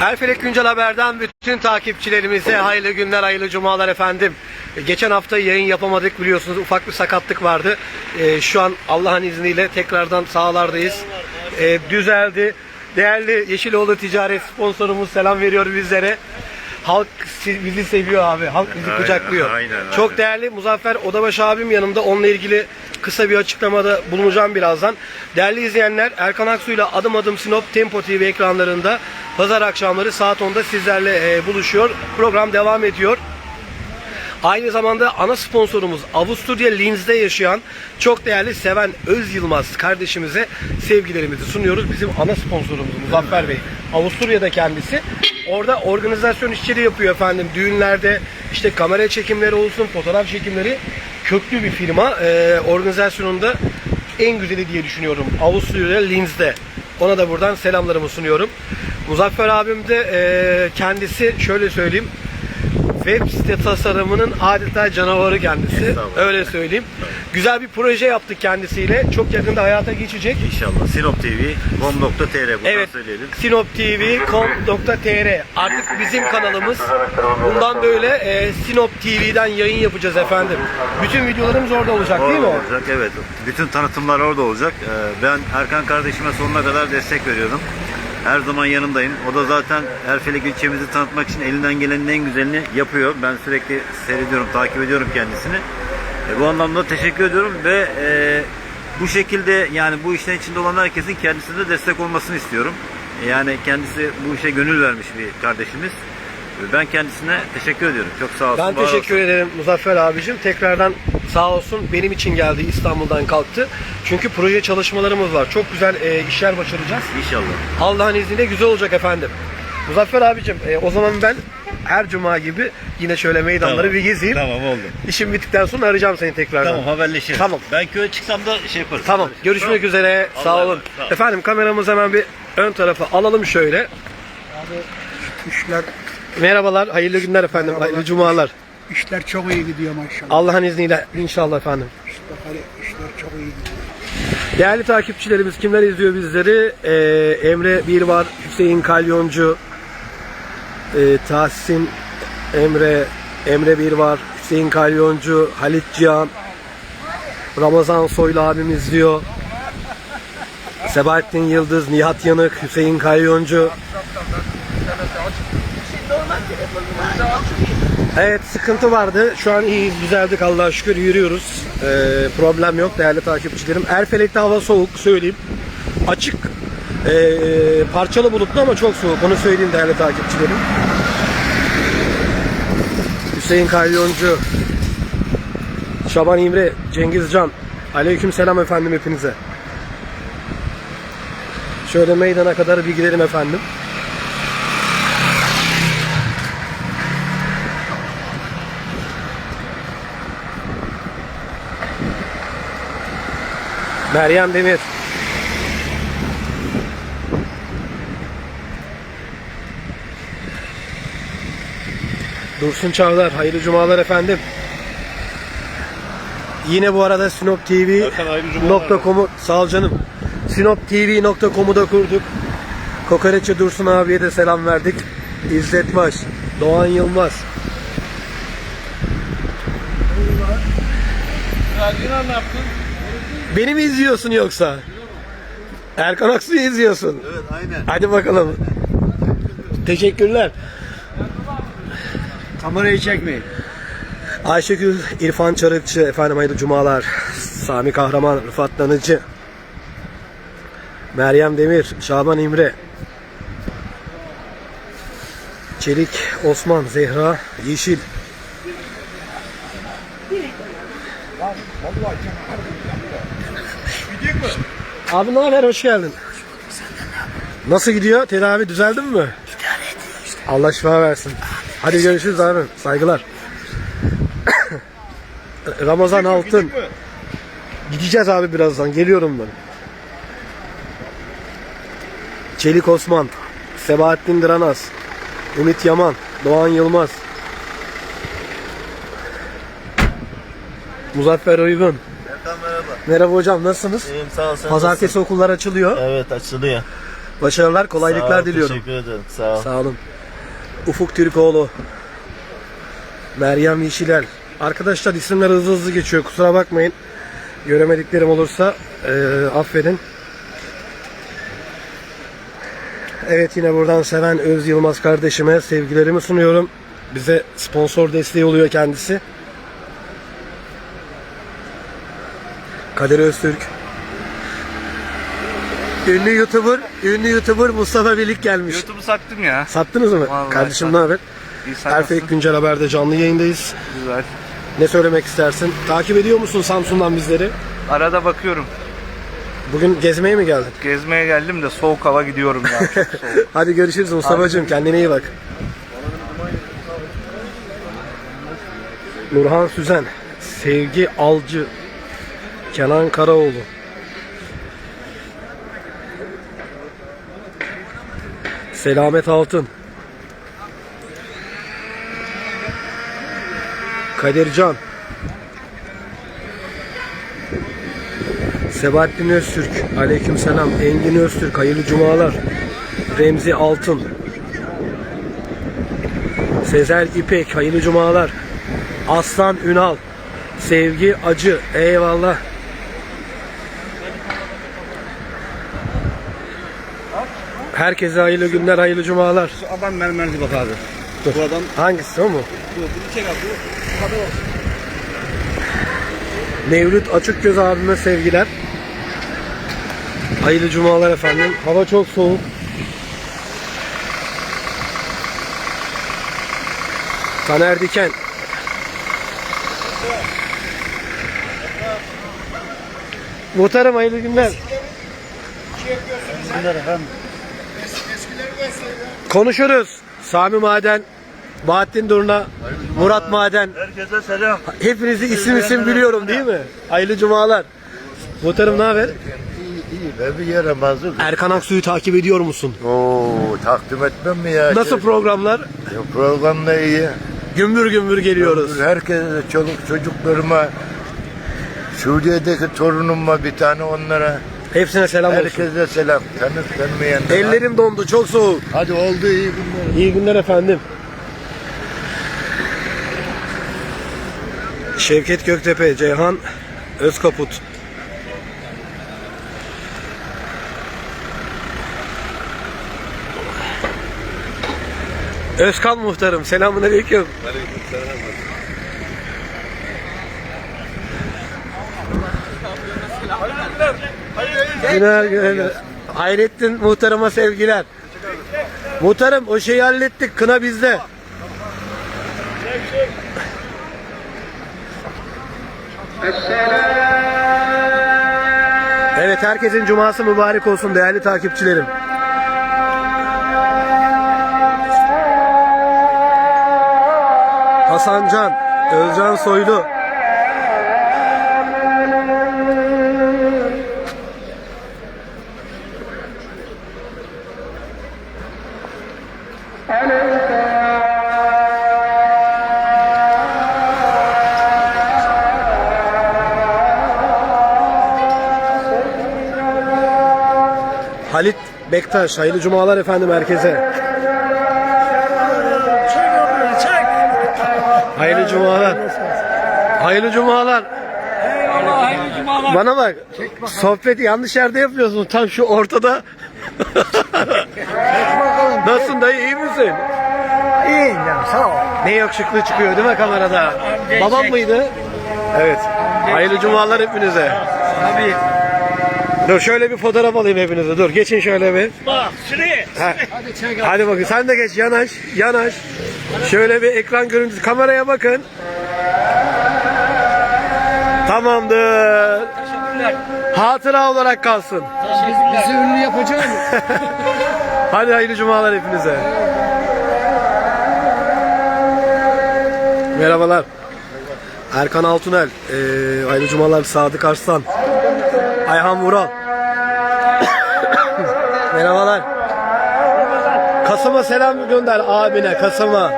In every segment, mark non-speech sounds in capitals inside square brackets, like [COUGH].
Erfelek Güncel Haber'den bütün takipçilerimize hayırlı günler, hayırlı cumalar efendim. E, Geçen hafta yayın yapamadık biliyorsunuz ufak bir sakatlık vardı. E, şu an Allah'ın izniyle tekrardan sahalardayız. E, düzeldi. Değerli Yeşiloğlu Ticaret sponsorumuz selam veriyor bizlere. Halk bizi seviyor abi. Halk bizi Aynen, kucaklıyor. aynen, Çok aynen. değerli Muzaffer Odabaşı abim yanımda. Onunla ilgili kısa bir açıklamada bulunacağım birazdan. Değerli izleyenler Erkan Aksu ile Adım Adım Sinop Tempo TV ekranlarında pazar akşamları saat 10'da sizlerle e, buluşuyor. Program devam ediyor. Aynı zamanda ana sponsorumuz Avusturya Linz'de yaşayan çok değerli Seven Öz Yılmaz kardeşimize sevgilerimizi sunuyoruz. Bizim ana sponsorumuz Muzaffer Bey. Avusturya'da kendisi. Orada organizasyon işçiliği yapıyor efendim. Düğünlerde işte kamera çekimleri olsun, fotoğraf çekimleri. Köklü bir firma. Ee, organizasyonunda en güzeli diye düşünüyorum. Avusturya Linz'de. Ona da buradan selamlarımı sunuyorum. Muzaffer abim de e, kendisi şöyle söyleyeyim web site tasarımının adeta canavarı kendisi. Öyle söyleyeyim. Güzel bir proje yaptık kendisiyle. Çok yakında hayata geçecek. İnşallah. Sinop TV, com.tr buradan Evet. söyleyelim. sinoptv.com.tr Artık bizim kanalımız. Bundan böyle e, Sinop TV'den yayın yapacağız efendim. Bütün videolarımız orada olacak değil mi? Orada o? olacak evet. Bütün tanıtımlar orada olacak. Ee, Ben Erkan kardeşime sonuna kadar destek veriyorum. Her zaman yanındayım. O da zaten Erfelek ilçemizi tanıtmak için elinden gelenin en güzelini yapıyor. Ben sürekli seyrediyorum, takip ediyorum kendisini. E, bu anlamda teşekkür ediyorum ve e, bu şekilde yani bu işin içinde olan herkesin kendisine de destek olmasını istiyorum. E, Yani kendisi bu işe gönül vermiş bir kardeşimiz. Ben kendisine teşekkür ediyorum. Çok sağ olsun. Ben teşekkür olsun. ederim Muzaffer abicim. Tekrardan sağ olsun benim için geldi İstanbul'dan kalktı. Çünkü proje çalışmalarımız var. Çok güzel e, işler başaracağız. İnşallah. Allah'ın izniyle güzel olacak efendim. Muzaffer abicim e, o zaman ben her cuma gibi yine şöyle meydanları bir gezeyim. Tamam oldu. İşim bittikten sonra arayacağım seni tekrardan. Tamam haberleşiriz. Tamam. Ben köye çıksam da şey yaparız. Tamam. Görüşmek üzere. Allah'a Sağ olun. sağ ol. Efendim kameramızı hemen bir ön tarafa alalım şöyle. İşler, Merhabalar. Hayırlı günler efendim. Hayırlı cumalar. işler çok iyi gidiyor maşallah. Allah'ın izniyle inşallah efendim. İşler çok iyi gidiyor. Değerli takipçilerimiz kimler izliyor bizleri? Ee, Emre Bir var, Hüseyin Kalyoncu, e, Tahsin Emre, Emre Bir var, Hüseyin Kalyoncu, Halit Cihan, Ramazan Soylu abim izliyor. Sebahattin Yıldız, Nihat Yanık, Hüseyin Kalyoncu. Evet sıkıntı vardı. Şu an iyiyiz, düzeldik Allah'a şükür yürüyoruz. Ee, problem yok değerli takipçilerim. Erfelek'te hava soğuk söyleyeyim. Açık, ee, parçalı bulutlu ama çok soğuk. Onu söyleyeyim değerli takipçilerim. Hüseyin Kalyoncu, Şaban İmre, Cengiz Can. Aleyküm selam efendim hepinize. Şöyle meydana kadar bir gidelim efendim. Meryem Demir. Dursun Çavdar, hayırlı cumalar efendim. Yine bu arada Sinop TV.com'u sağ ol canım. Sinoptv.com'u da kurduk. Kokoreççi Dursun abiye de selam verdik. İzzet Baş, Doğan Yılmaz. Beni mi izliyorsun yoksa? Erkan Aksu'yu izliyorsun. Evet aynen. Hadi bakalım. Teşekkürler. Kamerayı çekmeyin. Ayşegül İrfan Çarıkçı, efendim hayırlı cumalar. Sami Kahraman, Rıfat Danıcı. Meryem Demir, Şaban İmre. Çelik, Osman, Zehra, Yeşil. Abi ne haber? Hoş geldin. Nasıl gidiyor? Tedavi düzeldin mi? Allah şifa versin. Hadi görüşürüz abi. Saygılar. Ramazan Altın. Gideceğiz abi birazdan. Geliyorum ben. Çelik Osman. Sebahattin Dranaz. Ümit Yaman. Doğan Yılmaz. Muzaffer Uygun. Merhaba. Hocam nasılsınız? İyiyim sağ ol sen Pazartesi okullar açılıyor. nasılsın? Evet açılıyor. Başarılar, kolaylıklar Sağ ol, diliyorum. Teşekkür ederim. Sağ ol. Sağ olun. Ufuk Türkoğlu. Meryem Yeşilel. Arkadaşlar isimler hızlı hızlı geçiyor. Kusura bakmayın. Göremediklerim olursa eee affedin. Evet yine buradan Seven Öz Yılmaz kardeşime sevgilerimi sunuyorum. Bize sponsor desteği oluyor kendisi. Kadir Öztürk. Ünlü YouTuber, ünlü YouTuber Mustafa Birlik gelmiş. YouTube'u sattım ya. Sattınız mı? Vallahi Kardeşim ne haber? İyi? Güncel Haber'de canlı yayındayız. Güzel. Ne söylemek istersin? Takip ediyor musun Samsun'dan bizleri? Arada bakıyorum. Bugün gezmeye mi geldin? Gezmeye geldim de soğuk hava gidiyorum ya. [LAUGHS] Hadi görüşürüz Mustafa'cığım. Kendine iyi bak. Nurhan Süzen, Sevgi Alcı, Kenan Karaoğlu. Selamet Altın. Kadircan. Sebahattin Öztürk. Aleykümselam. Engin Öztürk. Hayırlı cumalar. Remzi Altın. Sezer İpek. Hayırlı cumalar. Aslan Ünal. Sevgi Acı. Eyvallah. Herkese hayırlı günler, hayırlı cumalar. Adam mermerci bak abi. Dur. Bu adam Hangisi o mu? bu, bunu çek abi. Bu kadar olsun. Mevlüt Açıkgöz abime sevgiler. Hayırlı cumalar efendim. Hava çok soğuk. Taner Diken. Muhtarım hayırlı günler. Konuşuruz. Sami Maden, Bahattin Durna, Murat Maden. Herkese selam. Hepinizi isim isim biliyorum değil mi? Hayırlı cumalar. Muhtarım ne haber? İyi iyi ben bir yere mazur. Erkan Aksu'yu takip ediyor musun? Oo takdim etmem mi ya? Nasıl programlar? ya program da iyi. Gümbür gümbür geliyoruz. Herkese çoluk çocuklarıma Suriye'deki torunum var bir tane onlara. Hepsine selam olsun. Herkese selam. Tanıp tanımayanlara. Ellerim dondu çok soğuk. Hadi oldu iyi günler. İyi günler efendim. Şevket Göktepe, Ceyhan Özkaput. Özkan muhtarım, selamun aleyküm. Günler günler. Hayrettin muhtarıma sevgiler. Muhtarım o şeyi hallettik. Kına bizde. Evet herkesin cuması mübarek olsun değerli takipçilerim. Hasan Can, Özcan Soylu. Bektaş, hayırlı cumalar efendim herkese. Hayırlı cumalar. Hayırlı cumalar. Bana bak. Sohbeti yanlış yerde yapıyorsun. Tam şu ortada. [LAUGHS] Nasılsın dayı iyi misin? İyiyim ya sağ ol. Ne yakışıklı çıkıyor değil mi kamerada? Babam mıydı? Evet. Hayırlı cumalar hepinize. Abi Dur şöyle bir fotoğraf alayım hepinize. Dur geçin şöyle bir. bak şuraya. Ha. Hadi bakın sen de geç yanaş yanaş. Şöyle bir ekran görüntüsü kameraya bakın. Tamamdır. Hatıra olarak kalsın. Bizi ünlü yapacağım. [LAUGHS] Hadi hayırlı cumalar hepinize. Merhabalar. Erkan Altunel, ee, hayırlı cumalar Sadık Arslan, Ayhan Vural. [COUGHS] Merhabalar. Kasım'a selam gönder abine, Kasım'a.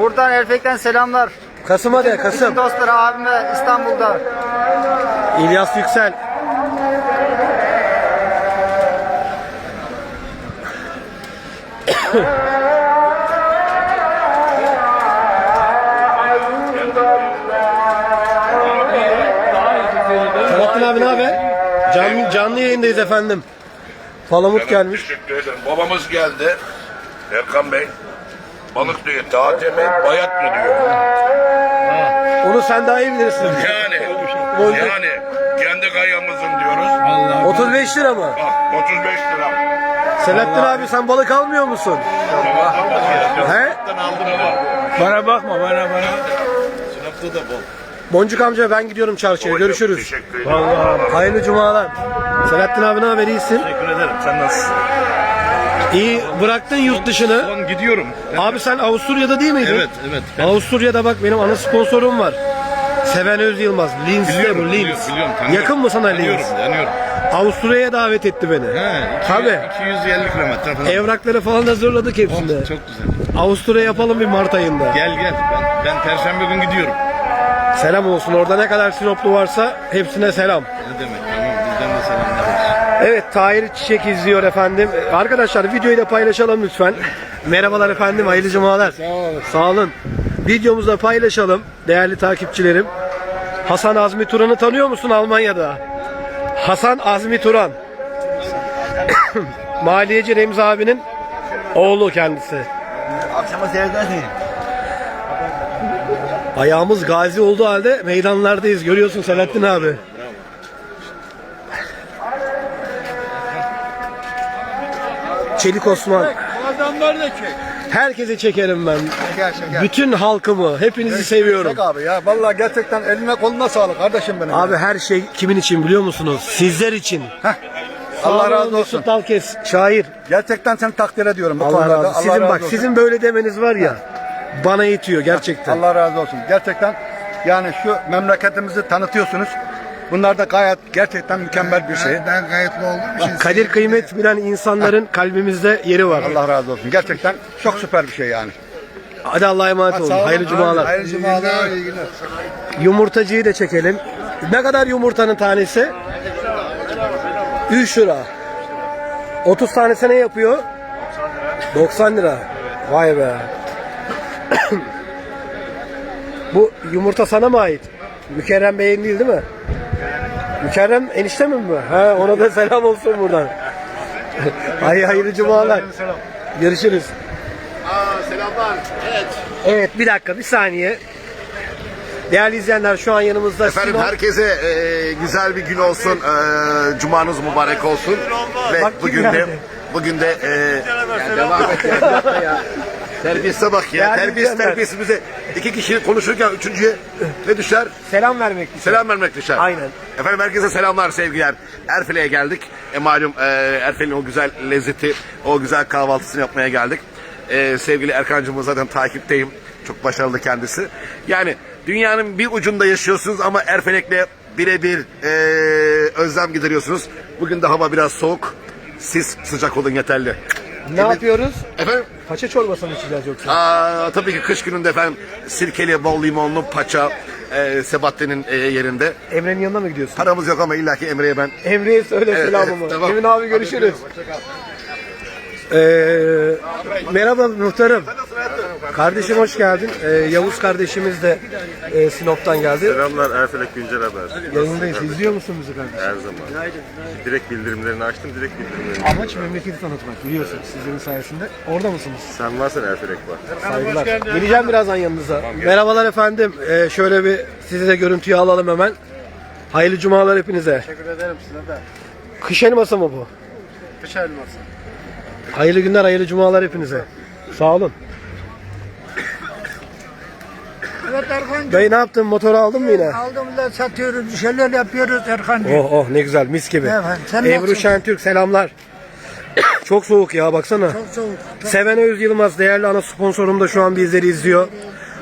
Buradan Erfek'ten selamlar. Kasım'a de, Kasım. Dostlara abime İstanbul'da. İlyas Yüksel. [COUGHS] yayındayız efendim. Palamut gelmiş. Teşekkür ederim. Babamız geldi. Erkan Bey. Balık diyor. Taze mi? Bayat mı diyor. Onu sen daha iyi bilirsin. Yani. Yani. Kendi kayamızın diyoruz. 35 lira mı? Bak 35 lira. Selahattin abi sen balık almıyor musun? He? Bana bakma bana bana. Boncuk amca ben gidiyorum çarşıya. Görüşürüz. Teşekkür ederim. Hayırlı cumalar. Selahattin abi ne haber iyisin? Teşekkür ederim. Sen nasılsın? İyi bıraktın yurt dışını. Son gidiyorum. Abi sen Avusturya'da değil miydin? Evet evet. Avusturya'da bak benim ana sponsorum var. Seven Öz Yılmaz. Linz'de Biliyorum, bu biliyorum, Linz. biliyorum, tanıyorum. Yakın mı sana Linz? Tanıyorum, tanıyorum. Avusturya'ya davet etti beni. He, iki- Tabii. 250 kilometre falan. Evrakları falan hazırladık hepsinde. Oh, çok güzel. Avusturya yapalım bir Mart ayında. Gel gel. Ben, ben perşembe gün gidiyorum. Selam olsun. Orada ne kadar Sinoplu varsa hepsine selam. Ne demek? Tamam bizden de selamlar olsun. Evet Tahir Çiçek izliyor efendim. Arkadaşlar videoyu da paylaşalım lütfen. Merhabalar efendim. Hayırlı cumalar. Sağ olun. Sağ olun. Videomuzu da paylaşalım değerli takipçilerim. Hasan Azmi Turan'ı tanıyor musun Almanya'da? Hasan Azmi Turan. [COUGHS] Maliyeci Remzi abinin oğlu kendisi. Akşama seyredersin. Ayağımız gazi olduğu halde meydanlardayız. Görüyorsun Selahattin abi. Çelik Osman. Adamları da çek. Herkesi çekerim ben. Gel gel. Bütün halkımı, hepinizi seviyorum. Abi ya. Vallahi gerçekten eline koluna sağlık kardeşim benim. Abi her şey kimin için biliyor musunuz? Sizler için. Allah Sağ razı olsun. Mesut Dalkes, şair. Gerçekten seni takdir ediyorum bu Allah konuda. razı da. olsun. Allah Sizin razı bak, olsun. sizin böyle demeniz var ya, bana yetiyor gerçekten. Allah razı olsun. Gerçekten yani şu memleketimizi tanıtıyorsunuz. Bunlar da gayet gerçekten mükemmel bir şey. Ben kayıtlı olduğum için Kadir kıymet bilen insanların kalbimizde yeri var. Allah razı olsun. Gerçekten çok süper bir şey yani. Hadi Allah'a emanet olun. Hayırlı cumalar. Hayırlı cumalar. iyi günler. Yumurtacıyı da çekelim. Ne kadar yumurtanın tanesi? 3 lira. 30 tanesi ne yapıyor? 90 lira. Vay be. Bu yumurta sana mı ait? Mükerrem Bey'in değil değil mi? Mükerrem enişte mi bu? Ha, ona da selam olsun buradan. [LAUGHS] Ay hayırlı cumalar. Görüşürüz. selamlar. Evet. Evet bir dakika bir saniye. Değerli izleyenler şu an yanımızda Efendim Sinop- herkese e, güzel bir gün olsun. E, cumanız mübarek olsun. Ve Bak bugün de bugün de e, ya devam et ya. [LAUGHS] Terbiyesize bak ya. Değerli Terbiyesiz izleyenler. terbiyesiz bize iki kişi konuşurken üçüncüye ne düşer? selam vermek Selam vermek düşer. Aynen. Efendim herkese selamlar, sevgiler. Erfelek'e geldik. E, malum e, Erfelek'in o güzel lezzeti, o güzel kahvaltısını yapmaya geldik. E, sevgili Erkancığımı zaten takipteyim. Çok başarılı kendisi. Yani dünyanın bir ucunda yaşıyorsunuz ama Erfelek'le birebir e, özlem gideriyorsunuz. Bugün de hava biraz soğuk. Siz sıcak olun yeterli. Ne yapıyoruz? Efendim? Paça çorbası mı içeceğiz yoksa? Aa, tabii ki kış gününde efendim sirkeli, bol limonlu paça e, Sebastian'in e, yerinde. Emre'nin yanına mı gidiyorsun? Paramız yok ama illaki Emre'ye ben Emre'ye söyle Evet, selamımı. evet, tamam. Emin abi görüşürüz. Ee, merhaba muhtarım. Kardeşim hoş geldin. Ee, Yavuz kardeşimiz de e, Sinop'tan geldi. Selamlar Erfelek Güncel Haber. Yayındayız. İzliyor musun bizi kardeşim? Her zaman. Direkt bildirimlerini açtım, direkt bildirimlerini. Amaç memleketi tanıtmak biliyorsunuz sizlerin sayesinde. Orada mısınız? Sen varsan Erfelek var. Saygılar. Geleceğim birazdan yanınıza. Merhabalar efendim. Ee, şöyle bir sizi de görüntüye alalım hemen. Hayırlı cumalar hepinize. Teşekkür ederim size de. Kış elması mı bu? Kış elması. Hayırlı günler, hayırlı cumalar hepinize. Sağ olun. Evet Erkan Dayı ne yaptın? Motoru aldın mı yine? aldım da satıyoruz, bir şeyler yapıyoruz Erkan. Oh oh ne güzel mis gibi. Evet, sen Ebru nasılsın? Şentürk selamlar. [COUGHS] Çok soğuk ya baksana. Çok soğuk. Seven Öz Yılmaz değerli ana sponsorum da şu an bizleri izliyor.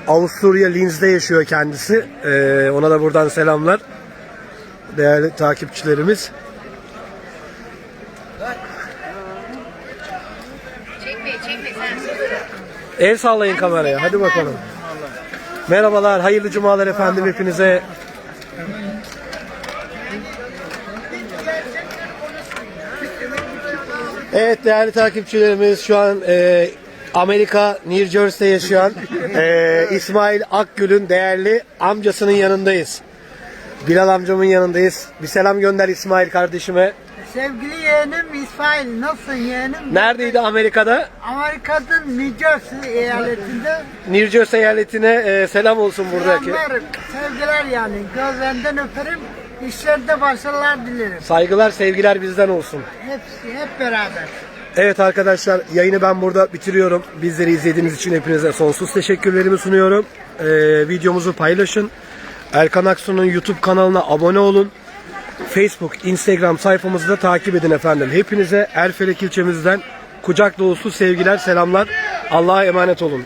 Avusturya Linz'de yaşıyor kendisi. Ee, ona da buradan selamlar. Değerli takipçilerimiz. El sallayın kameraya. Hadi bakalım. Merhabalar, hayırlı cumalar efendim hepinize. Evet değerli takipçilerimiz şu an e, Amerika New Jersey'de yaşayan e, İsmail Akgül'ün değerli amcasının yanındayız. Bilal amcamın yanındayız. Bir selam gönder İsmail kardeşime. Sevgili yeğenim İsmail nasılsın yeğenim? Neredeydi Amerika'da? Amerika'nın New Jersey eyaletinde New Jersey eyaletine e, selam olsun buradaki. selamlar, sevgiler yani. Gözlerinden öperim. İşlerinde başarılar dilerim. Saygılar, sevgiler bizden olsun. Hepsi hep beraber. Evet arkadaşlar yayını ben burada bitiriyorum. Bizleri izlediğiniz için hepinize sonsuz teşekkürlerimi sunuyorum. Ee, videomuzu paylaşın. Erkan Aksu'nun YouTube kanalına abone olun. Facebook, Instagram sayfamızı da takip edin efendim. Hepinize Erfelek ilçemizden kucak dolusu sevgiler, selamlar. Allah'a emanet olun.